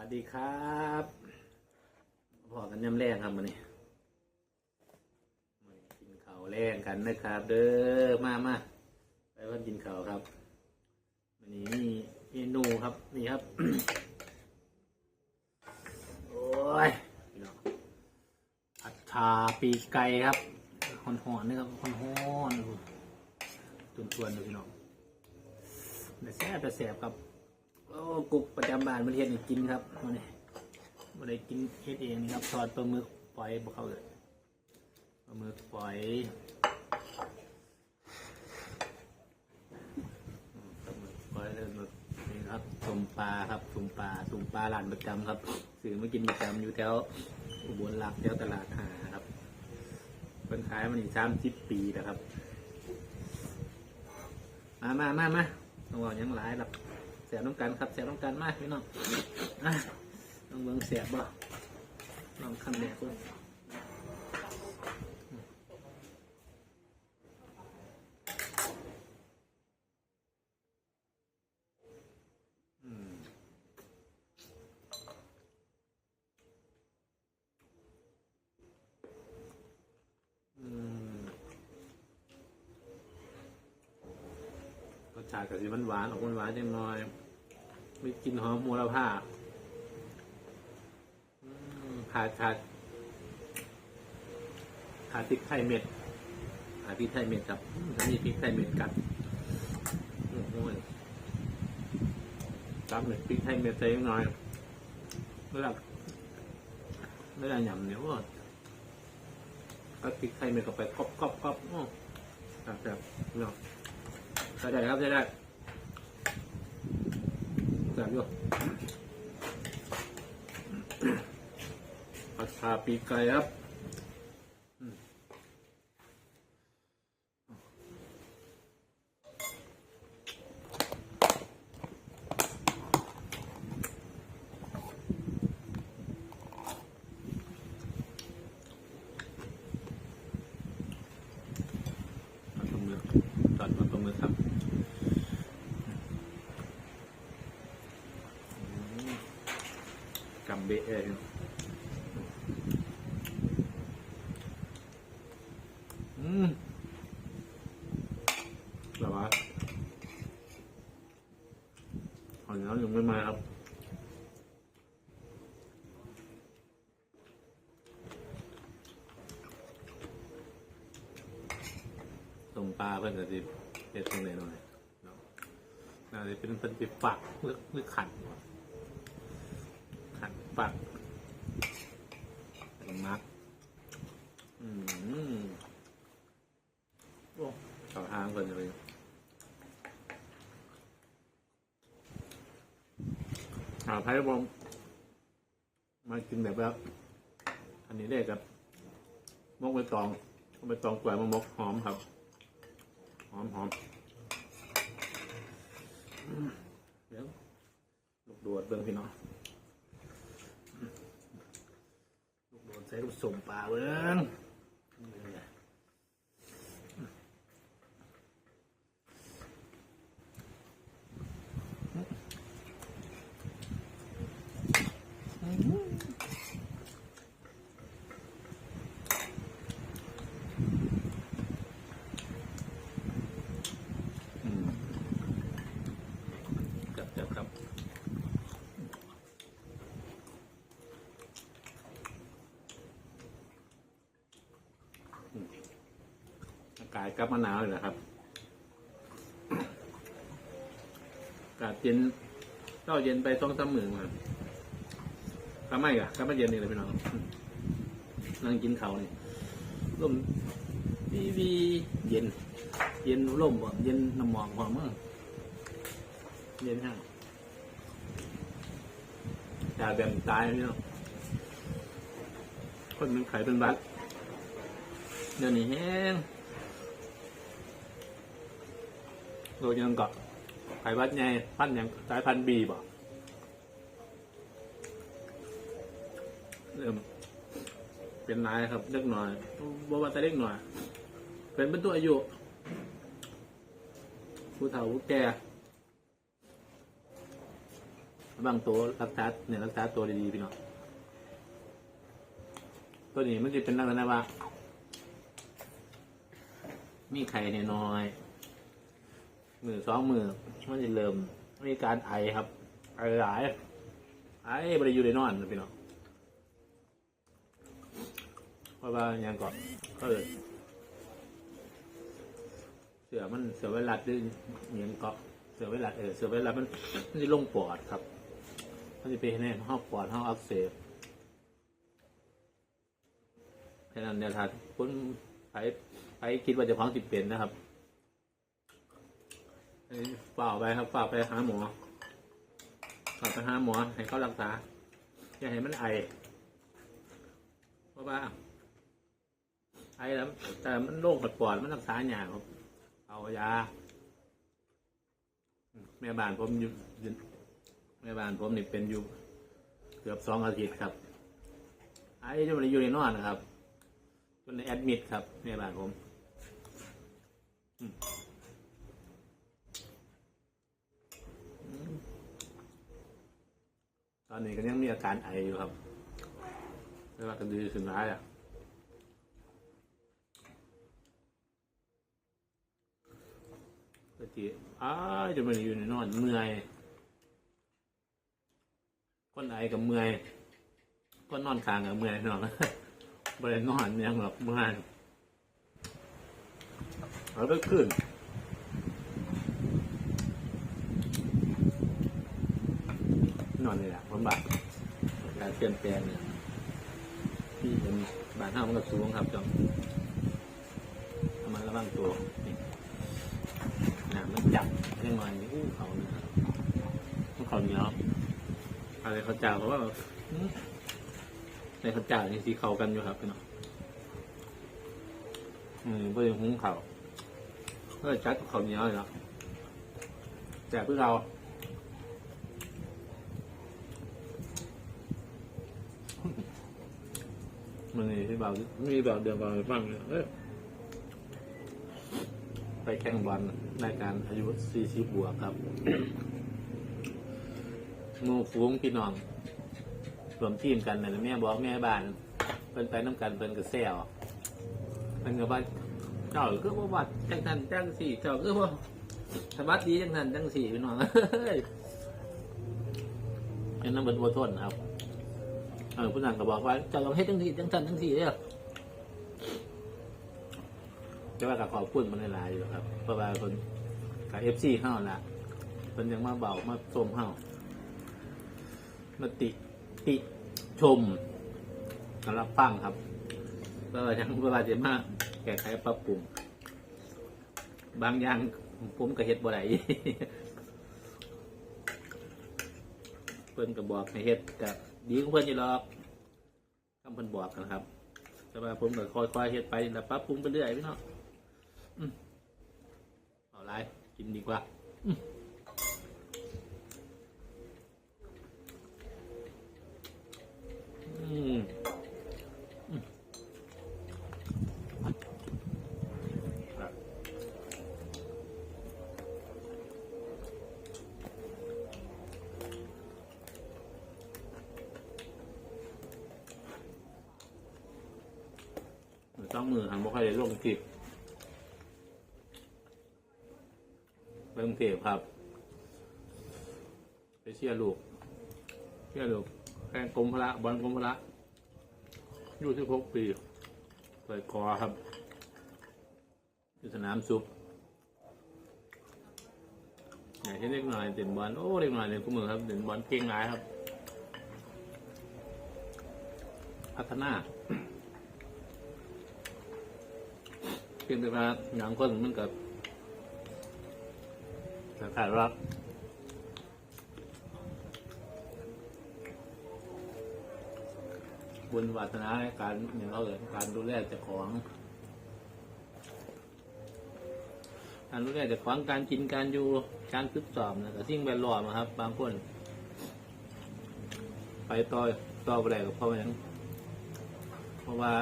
วัสดีครับพอกันยำแรงครับมันนี้มากินข้าวแรงกันนะครับ เด้อมามาไปวันกินข้าวครับวันนี้มีเมนูครับนี่ครับ โอ้ยองผัดชาปีไก่ครับหอนๆนี่ครับหอนๆตุนๆดูพี่น้องแต่แซ่บแต่แซ่บครับ โอ้กุกประจำบ้านประเทศนี่กินครับมาเนี่ยมาได้กินเฮ็ดเองนี่ครับทอดปลาหมึกปล่อยบอกเขาเลยปลาหมึกปล่อยปลาหมึกปล่อยเลยหมึกนี่ครับตุ่มปลาครับตุ่มปลาตุ่มปลาร้านประจำครับซื้อมากินประจำอยู่แถวอุบลรักแถวตลาดหาครับเป็นขายมันอีกสามสิบปีนะครับ มามามามาต้องบอกยังหลายหรอก เสียบน้ำกันครับเสียบน้ำกันมากพี่น้องอะน้องเบิงเสียบบ่ลองคันแรกเลยอืมอืมรสชาติก็สิมันหวานออกมันหวานจังหน่อย มีกลิ่นหอมมูลผ้าอืมขาดขาดขาดพริกไทยเม็ดขาดพริกไทยเม็ดครับอืมถ้ามีพริกไทยเม็ดกัดโอ้โหครับเนี่ยพริกไทยเม็ดใส่ยังน้อยเมื่อเมื่อหยำเนี่ยว่าก็พริกไทยเม็ดเข้าไปกรอบกรอบกรอบโอ้ครับบเนาะใช้ได้ครับใช้ได้ แบบอยู่ผัดชาปีกไก่ครับอืมผัดปลาหมึกทอดปลาหมึกครับ กำ เบะเลยอืมหรอวะหอยน้ำยังไม่มาครับตรงปลาเพิ่นจะดิเด็ดตรงไหนหน่อยเนาะน่าจะเป็นเป็นจิปักหรือหรือขันวะขัน ปักเป็นมักอืมโอ้ต่อทางคนเลยหาไพ่บอมมากินแบบแบบอันนี้ได้กับมกใบตองใบตองกล้วยมะมกหอมครับ หอมหอมอืมเดี๋ยวลูกดวดเบิ่งพี่น้อง ลูกโดน ใส่ลูกสมปลาเบิ้งอืมจับจับครับ อากาศกลับมาหนาวเลยนะครับ กาศเย็นเช้าเย็นไปต้องซ้ำมือมาทำไมอะกลับมเย็นนี่เลยพี่น้อง นั่งกินเขานี่ลมวีวีเย็น เย็นลมบ่เย็นน้ำหมอกหอมมั้งเย็นห้างจ่าแบบตายพี่น้องคนเป็นไข่เป็นบัดเดี๋ยวนี้แห้ง โดยยังเกาะไข่วัดไงพันยังสายพันธุ์บีบ่เริ่มเป็นนายครับเล็กหน่อยบ่ว่าแต่เล็กหน่อย เป็นเป็นตัวอายุผู้เฒ่าผู้แก่บางตัวรักษาเนี่ยรักษาตัวดีๆพี่น้องตัวนี้มันจะเป็นลักษณะว่า มีไข่น้อย มือสองมือมันจะเริ่มมีการไอครับ ไอหลาย ไอบริยูได้นอนนะพี่น้องเพราะว่าย่างก่อนก็เลยเสือมันเสือไวรัสด้วยอย่างเกาะเสือไวรัสเออเสือไวรัสมันมันจะลงปอดครับมันจะไปในห้องปอดห้องอักเสบฉะนั้นเนี่ยถ้าคุณไปไปคิดว่าจะพ้องติดเป็นนะครับ เอ้ยเปล่าไปครับเปล่าไปหาหมอเปล่าไปหาหมอ ให้เขารักษา อย่าให้มันไอ เพราะว่า ไอแล้ว แต่มันโรคปอดปอดมันรักษาอย่างครับ เอายา แม่บ้านผมอยู่แม่บ้านผมนี่เป็นอยู่ เกือบสองอาทิตย์ครับ ไอ้จนมันอยู่ในนอนนะครับจนในแอดมิดครับแม่บ้านผม อืมอืม ตอนนี้ก็ยังมีอาการไออยู่ครับไม่ว่ากันดีสุดท้ายอะก็ทีอ้าจะมาอยู่ในนอนเมื่อยคนไอกับเมื่อยคนนอนค้างกับเมื่อยนอนบรินอนยังหรอกเมื่อยเอาไปขึ้นนอนเลยอะ มบักการเปลี่ยนแปลงเนี่ยที่เป็นบานห้ามันก็สูงครับจอมทำมันระวังตัวนี่น้ำมันจับยังไงอู้เขาเนี่ยมันเขาเนียอะไรเขาจ้าเพราะว่าในเขาจ้านี่สีเขากันอยู่ครับพี่น้องอืมเพื่อหุงเขาเพื่อจัดเขาเนียเลยเนาะแต่พื่อเรา มันนี่ที่เบามีเบาเดือนเบาฟังเนี่ยเอ้ยไปแข่งบอลรายการอายุ40บวกครับ หมู่ฟูงพี่น้องรวมทีมกันนะแม่บอกแม่บ้านเพิ่นไปน้ำกันเพิ่นก็แซวเพิ่นก็ว่าเจ้าคือว่าวัดจังทันจังสี่เจ้าคือว่สวัสดีจังทันจังสี่พี่น้องเฮ้ยอันนั้นเป็นวัวทนครับ เออผู้นั้นก็บอกว่าจ้าต้องเฮ็ดจังสี่จังทันจังสี่เด้อแต่ว่ากับขอบคุณมันหลายๆอยู่ครับ เพราะว่าคนกับเอฟซีเข้าละคนยังมาเบามาชมเข้ามาติติชมสำหรับฟังครับก็ยังเวลาจะมาแก้ไขปรับปรุงบางอย่างผมก็เฮ็ดบ่ได้เพิ่นก็บอกให้เฮ็ดกับ ดีของเพื่อนอยู่หรอกคำเพื่อนบอกนะครับ แต่ว่าผมก็คอยๆเฮ็ดไปแล้วปรับปรุงไปเรื่อยพี่น้องเอาไรกินดีกว่า ได้ลงคลิปไปกรุงเทพครับ ไปเชียร์ลูกเชียร์ลูกแข่งกรมพละบอลกรมพละอยู่ที่พกปีเปิดคอครับที่สนามซุปให้เล็กหน่อยเด่นบอลโอ้เล็กหน่อยเด่นคู่มือครับเด่นบอลเก่งหลายครับ พัฒนา พียงแต่ว่าอย่างคนมันกับสาขารักบุญวัฒนาการอย่างเราเลยการดูแลเจ้าของการดูแลเจ้าของการกินการอยู่การฝึกสอบนะแต่สิ่งแวดล้อมอะครับ บางคน ไปต่อต่อไปได้กับเพราะว่เพราะว่า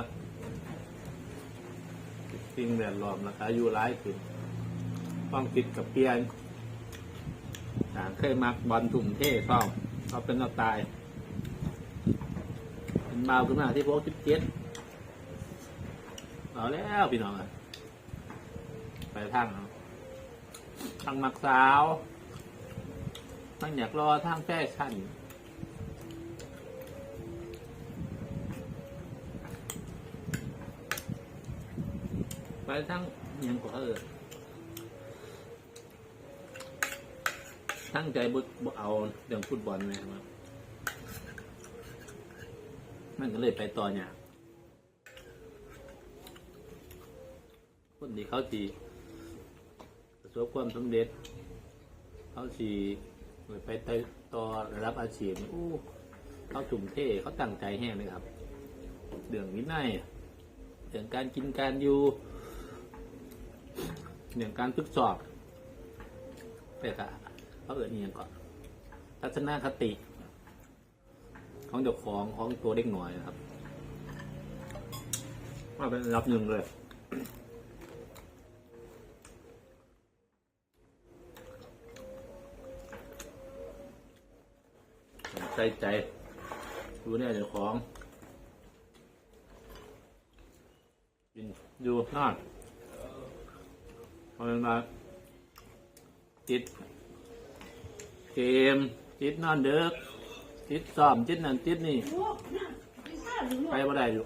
สิ่งแวดล้อมราคาอยู่ร้ายขึ้นต้องติดกับเปลี่ยนต่างเคยมักบอลถุ่มเท่ซ่อมเขาเป็นเราตาย เป็นเบาขึ้นมาที่พวกจิบเจ็ดเอาแล้วพี่น้องอะไปทางทางมักสาวทางอยากรอทางแฟชั่น ทางยังกว่าเออตั้งใจบุเอาเรื่องฟุตบอลเลยครับมันก็เลยไปต่อเนี่ยคนที่เขาจีประสบความสำเร็จ เขาจีไปไปต่อระดับอาชีพอู้เขาจุ่มเทเขาตั้งใจแห้งเลยครับเรื่องวินัยเรื่องการกินการอยู่ เรื่องการฝึกสอบแต่ก็เขาเอิญนี่ยังก่อนทัศนคติ ของเจ้าของของตัวเด็กหน่อยนะครับมาเป็นรับหนึ่งเลยใส่ใจดูเนี่ยเจ้าของกินอยู่นอน เอาเป็นมาจิตเกมจิตนอนเด็กจิตซ้อมจิตนั่นจิตนี่ไปบ่ได้อยู่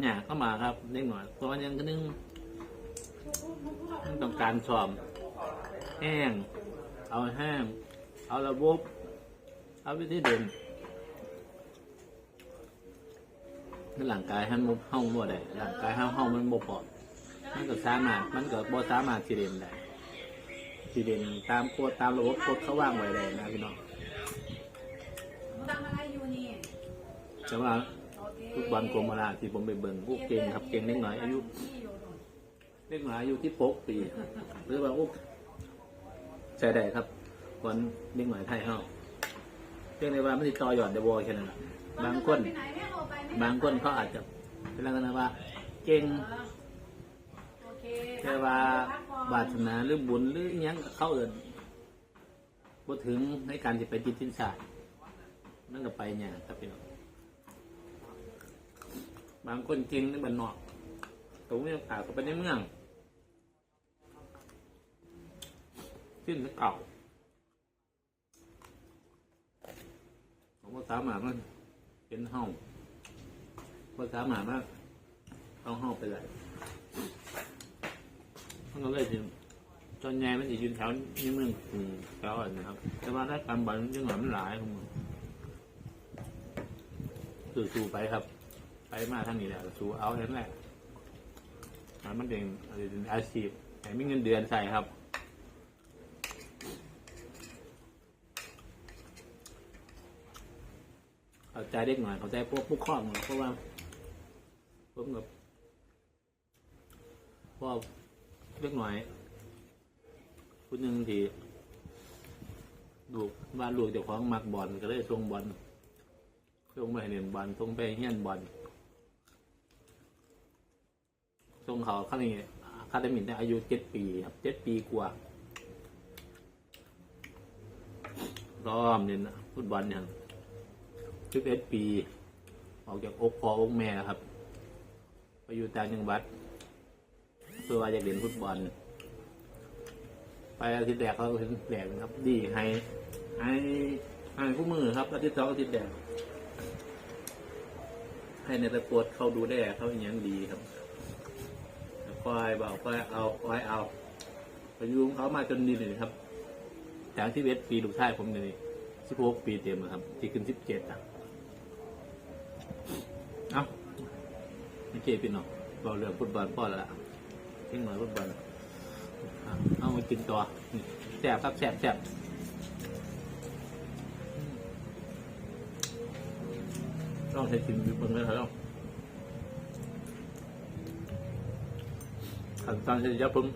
เนี่ยเข้ามาครับเล็กหน่อยตัวยังก็นึงมันต้องการซ้อมแห้ง เอาแห้ง เอาระบบเอาวิธีเดินนั่นร่างกายหันบ่เฮาบ่ได้ร่างกายเฮาเฮามันบ่พอ มันก็สามารถมันก็บ่สามารถสิเดินได้สีเด่นตามโคดตามระบบโคดเขาว่างไว้เลยนะพี่น้องทำอะไรอยู่นี่แต่ว่าโอเคฟุตบอลโกมาลาที่ผมไปเบิ่งพวกเก่งครับเก่งเล็กน้อยอายุเล็กน้อยอายุที่ปกปีหรือว่าอุ๊บใช่ได้ครับบอลเล็กน้อยไทยเฮาเพียงแต่ว่าไม่ติดต่อหย่อนเดวอแค่นั้นแหละบางคนไปไหนแม่โทรไปไม่บางคนเขาอาจจะเป็นลักษณะว่า เก่งโอเค แต่ว่าบาสนาหรือบุญหรืออยังเขาเอินพูดถึงในการจะไปจิตทินศาสตร์นั่นก็ไปเนี่ยครับพี่น้องบางคนจริงในบ้านนอกตรงนี้โอกาสก็ไปในเมืองสิ้นเก่าผมก็สามารถมันเป็นห้องก็สามารถว่าเอาห้องไปเลย มันก็เลยถึงตอนใหญ่มันจะยืนแถวนี้มึงอืมแถวอะไรนะครับ แต่ว่าถ้าการบอลยังหน่อยมันหลายของมึงสู่สู่ไปครับ ไปมาทางนี้แหละสู่เอาแค่นั้นแหละมันมันเป็นอะไรเป็นอาชีพไหนมีเงินเดือนใส่ครับเขาใจเด็กหน่อย เขาใจพวกผู้ข้อมือเพราะว่าผมกับพ่อ เล็กหน่อยคนหนึ่งที่ลูบ้านลูกเจ้าของมักบอลก็เลยส่งบอลส่งไปเรียนบอลส่งไปเฮียนบอลส่งเขาขั้นนี้คาเดมินได้อายุเจ็ดปีครับเจ็ดปีกว่าร้อมเนี่ยนะฟุตบอลเนี่ยสิบเอ็ดปี ออกจากอกพ่ออกแม่ครับ ไปอยู่ต่างจังหวัด เพื่อว่าจะเล่นฟุตบอล ไปอาทิตย์แรกเขาเห็นแดกนะครับ ดีให้ให้ให้คู่มือครับอาทิตย์สองอาทิตย์แรกให้ในตะกวดเขาดูแลเขาอย่างดีครับคอยบอกคอยเอาคอยเอาไปยุ่งเขามาจนดีเลยครับจากที่เวทปีลูกชายผมเนี่ยสิบหกปีเต็มครับที่ขึ้นสิบเจ็ดอะเอาไม่เจ็บพี่น้องเราเรื่องฟุตบอลพ่อแล้วล่ะ เล็กน้อยฟุตบอลอะเอามากินตัวแสบครับแสบแสบต้องใช้กินดูเบิ่งเลยครับขันตอนเสร็จแล้วผม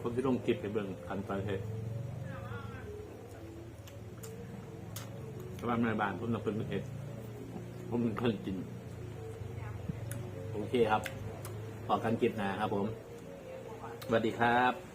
ผมที่ลงกิบไปเบิ่งขันตอนเสร็จชาวบ้านในบ้านผมต้องเป็นเอ็ดผมเป็นคนกิน โอเคครับต่อกันกิจนะครับผมสวัสดีครับ